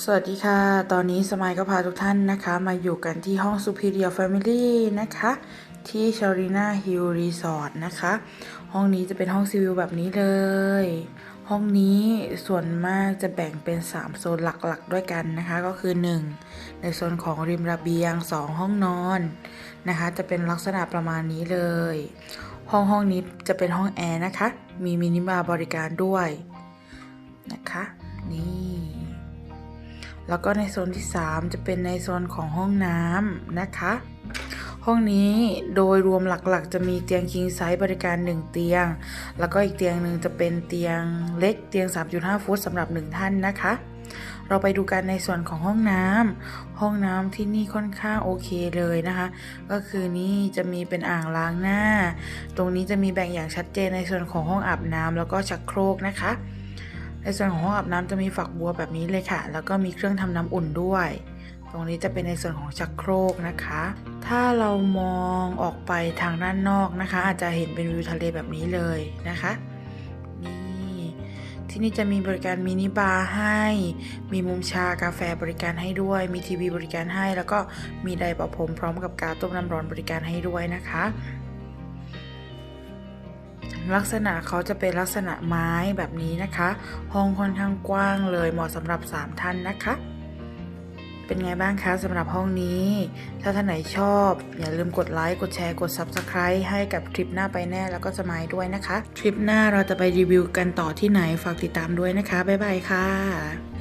สวัสดีค่ะ ตอนนี้สมัยก็พาทุกท่านนะคะ มาอยู่กันที่ห้อง Superior Family นะคะ ที่ Sharina Hill Resort นะคะ ห้องนี้จะเป็นห้องซีวิวแบบนี้เลย ห้องนี้ส่วนมากจะแบ่งเป็น 3 โซนหลักๆ ด้วยกันนะคะ ก็คือ 1 ในโซนของริมระเบียง 2 ห้องนอนนะคะ จะเป็นลักษณะประมาณนี้เลย ห้องห้องนี้จะเป็นห้องแอร์นะคะ มีมินิบาร์บริการด้วยนะคะ แล้วก็ในโซนที่ 3 จะเป็นในโซนของห้องน้ำนะคะ ห้องนี้โดยรวมหลักๆ จะมีเตียง king size บริการ 1 เตียง แล้วก็อีกเตียงหนึ่งจะเป็นเตียงเล็กเตียง 3.5 ฟุตสำหรับ 1 ท่านนะคะเราไปดูกันในส่วนของห้องน้ำห้องน้ำที่นี่ค่อนข้างโอเคเลยนะคะ ก็คือนี่จะมีเป็นอ่างล้างหน้า ตรงนี้จะมีแบ่งอย่างชัดเจนในส่วนของห้องอาบน้ำแล้วก็ชักโครกนะคะ ในส่วนของห้องอาบน้ำจะมีฝักบัวแบบนี้เลยค่ะ แล้วก็มีเครื่องทำน้ำอุ่นด้วย ตรงนี้จะเป็นในส่วนของชักโครกนะคะ ถ้าเรามองออกไปทางด้านนอกนะคะ อาจจะเห็นเป็นวิวทะเลแบบนี้เลยนะคะนี่ที่นี่จะมีบริการมินิบาร์ให้ มีมุมชากาแฟบริการให้ด้วย มีทีวีบริการให้ แล้วก็มีไดร์ประพรมพร้อมกับกาต้มน้ำร้อนบริการให้ด้วยนะคะ ลักษณะเขาจะเป็นลักษณะไม้แบบนี้นะคะ ห้องค่อนข้างกว้างเลยเหมาะสำหรับ 3 ท่านนะคะ เป็นไงบ้างคะสำหรับห้องนี้ ถ้าท่านไหนชอบ อย่าลืมกดไลค์กดแชร์กด Subscribe ให้กับทริปหน้าไปแน่แล้วก็สมายด้วยนะคะ ทริปหน้าเราจะไปรีวิวกันต่อที่ไหนฝากติดตามด้วยนะคะ บ๊ายบายค่ะ